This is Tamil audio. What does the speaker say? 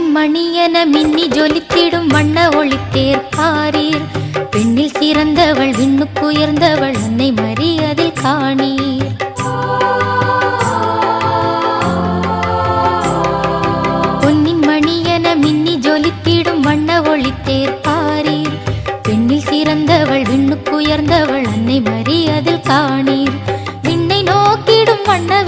பொன்னின் மணியன மின்னி ஜொலித்திடும் வண்ண ஒளித்தேர் பாரீர். பெண்ணில் சிறந்தவள் விண்ணுக்குயர்ந்தவள் அன்னை மறி காணீர். பொன்னின் மணியன மின்னி ஜொலித்திடும் வண்ண ஒளித்தேர் பாரீர். பெண்ணில் சிறந்தவள் விண்ணுக்குயர்ந்தவள் அன்னை மறி காணீர். விண்ணை நோக்கிடும் வண்ண